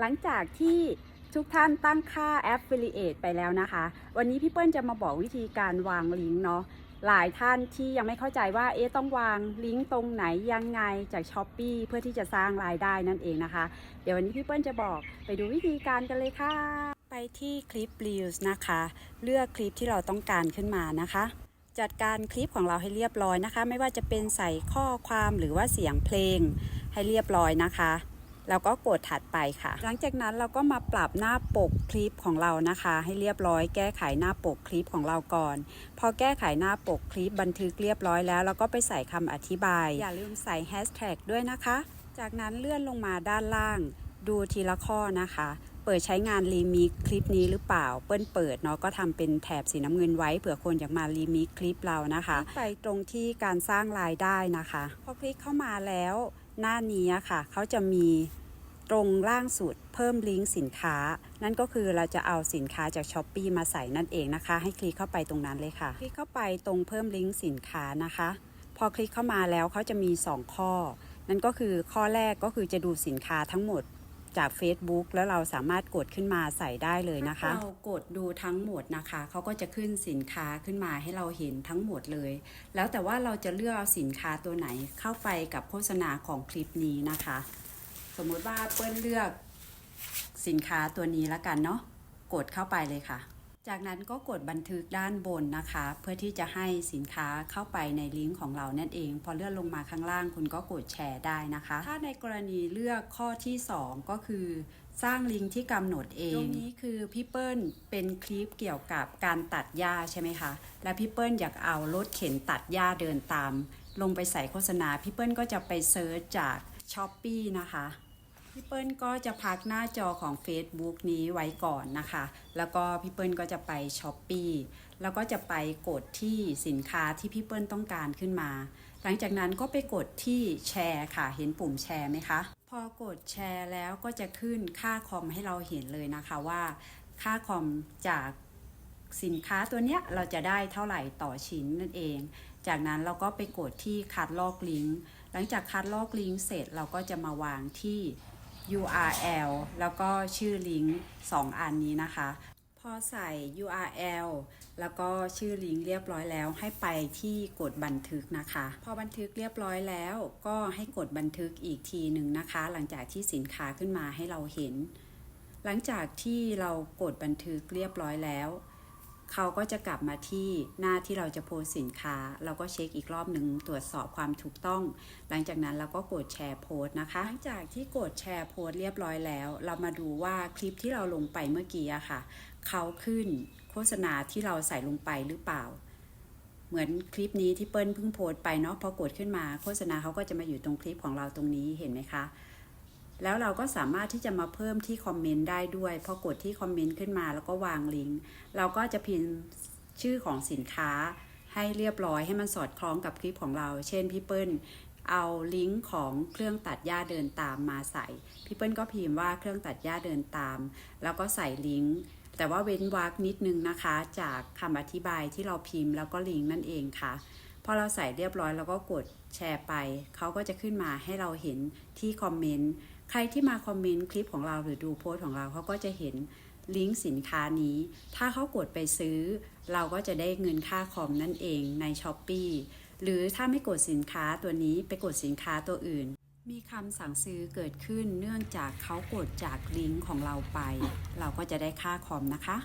หลังจากที่ทุกท่านตั้งค่า Affiliate ไปแล้วนะคะ วันนี้พี่เปิ้ลจะมาบอกวิธีการวางลิงก์เนาะหลายท่านที่ยังไม่เข้าใจว่าเอ๊ะต้องวางลิงก์ตรงไหนยังไงจาก s h อ p e e เพื่อที่จะสร้างรายได้นั่นเองนะคะ เดี๋ยววันนี้พี่เปิ้ลจะบอกไปดูวิธีการกันเลยค่ะ ไปที่คลิป Reels นะคะ เลือกคลิปที่เราต้องการขึ้นมานะคะ จัดการคลิปของเราให้เรียบร้อยนะคะ ไม่ว่าจะเป็นใส่ข้อความหรือว่าเสียงเพลงให้เรียบร้อยนะคะ แล้วก็กดถัดไปค่ะ หลังจากนั้นเราก็มาปรับหน้าปกคลิปของเรานะคะ ให้เรียบร้อยแก้ไขหน้าปกคลิปของเราก่อน พอแก้ไขหน้าปกคลิปบันทึกเรียบร้อยแล้วเราก็ไปใส่คำอธิบาย อย่าลืมใส่แฮชแท็กด้วยนะคะ จากนั้นเลื่อนลงมาด้านล่าง ดูทีละข้อนะคะ เปิดใช้งานรีมิกคลิปนี้หรือเปล่า เปิ้ลเปิดเนาะก็ทำเป็นแถบสีน้ำเงินไว้เผื่อคนอยากมารีมิกคลิปเรานะคะ ไปตรงที่การสร้างรายได้นะคะ พอคลิกเข้ามาแล้ว หน้านี้อะค่ะ เขาจะมีตรงล่างสุดเพิ่มลิงก์สินค้า นั่นก็คือเราจะเอาสินค้าจากช้อป e e มาใส่นั่นเองนะคะ ให้คลิกเข้าไปตรงนั้นเลยค่ะ คลิกเข้าไปตรงเพิ่มลิงก์สินค้านะคะ พอคลิกเข้ามาแล้วเขาจะมี 2 ข้อ นั่นก็คือข้อแรกก็คือจะดูสินค้าทั้งหมด จาก Facebook แล้วเราสามารถกดขึ้นมาใส่ได้เลยนะคะ เรากดดูทั้งหมดนะคะเขาก็จะขึ้นสินค้าขึ้นมาให้เราเห็นทั้งหมดเลย แล้วแต่ว่าเราจะเลือกเอาสินค้าตัวไหนเข้าไปกับโฆษณาของคลิปนี้นะคะ สมมุติว่าเปิ้ลเลือกสินค้าตัวนี้แล้วกันเนาะกดเข้าไปเลยค่ะ จากนั้นก็กดบันทึกด้านบนนะคะ เพื่อที่จะให้สินค้าเข้าไปในลิงก์ของเรานั่นเอง พอเลื่อนลงมาข้างล่างคุณก็กดแชร์ได้นะคะ ถ้าในกรณีเลือกข้อที่ 2 ก็คือ สร้างลิงก์ที่กำหนดเองตรงนี้คือพี่เปิ้ลเป็นคลิปเกี่ยวกับการตัดหญ้าใช่ไหมคะ และพี่เปิ้ลอยากเอารถเข็นตัดหญ้าเดินตาม ลงไปใส่โฆษณาพี่เปิ้ลก็จะไปเซิร์ชจากช้อปปีนะคะ พี่เปิ้ลก็จะพักหน้าจอของ Facebook นี้ไว้ก่อนนะคะ แล้วก็พี่เปิ้ลก็จะไปช้อปปีแล้วก็จะไปกดที่สินค้าที่พี่เปิ้ลต้องการขึ้นมา หลังจากนั้นก็ไปกดที่แชร์ค่ะ เห็นปุ่มแชร์ไหมคะ พอกดแชร์แล้วก็จะขึ้นค่าคอมให้เราเห็นเลยนะคะว่า ค่าคอมจากสินค้าตัวเนี้ยเราจะได้เท่าไหร่ต่อชิ้นนั่นเอง จากนั้นเราก็ไปกดที่คัดลอกลิงก์ หลังจากคัดลอกลิงก์เสร็จเราก็จะมาวางที่ URL แล้วก็ชื่อลิงก์2อันนี้นะคะ พอใส่ URL แล้วก็ชื่อลิงก์เรียบร้อยแล้วให้ไปที่กดบันทึกนะคะ พอบันทึกเรียบร้อยแล้วก็ให้กดบันทึกอีกทีหนึ่งนะคะ หลังจากที่สินค้าขึ้นมาให้เราเห็น หลังจากที่เรากดบันทึกเรียบร้อยแล้ว เขาก็จะกลับมาที่หน้าที่เราจะโพสสินค้า เราก็เช็คอีกรอบหนึ่งตรวจสอบความถูกต้อง หลังจากนั้นเราก็กดแชร์โพสนะคะ หลังจากที่กดแชร์โพสเรียบร้อยแล้ว เรามาดูว่าคลิปที่เราลงไปเมื่อกี้อะค่ะ เขาขึ้นโฆษณาที่เราใส่ลงไปหรือเปล่า เหมือนคลิปนี้ที่เปิ้ลเพิ่งโพสไปเนาะพอกดขึ้นมาโฆษณาเขาก็จะมาอยู่ตรงคลิปของเราตรงนี้เห็นไหมคะ แล้วเราก็สามารถที่จะมาเพิ่มที่คอมเมนต์ได้ด้วยพอกดที่คอมเมนต์ขึ้นมาแล้วก็วางลิงก์เราก็จะพิมพ์ชื่อของสินค้าให้เรียบร้อยให้มันสอดคล้องกับคลิปของเรา เช่นพี่เปิ้ลเอาลิงก์ของเครื่องตัดหญ้าเดินตามมาใส่ พี่เปิ้ลก็พิมพ์ว่าเครื่องตัดหญ้าเดินตาม แล้วก็ใส่ลิงก์ แต่ว่าเว้นวรรคนิดนึงนะคะ จากคำอธิบายที่เราพิมพ์แล้วก็ลิงก์นั่นเองค่ะ พอเราใส่เรียบร้อยเราก็กดแชร์ไป เขาก็จะขึ้นมาให้เราเห็นที่คอมเมนต์ ใครที่มาคอมเมนต์คลิปของเราหรือดูโพสต์ของเราเขาก็จะเห็นลิงก์สินค้านี้ ถ้าเขากดไปซื้อ เราก็จะได้เงินค่าคอมนั่นเองใน s h อ p e e หรือถ้าไม่กดสินค้าตัวนี้ไปกดสินค้าตัวอื่น มีคำสั่งซื้อเกิดขึ้นเนื่องจากเขากดจากลิงก์ของเราไป เราก็จะได้ค่าคอมนะคะ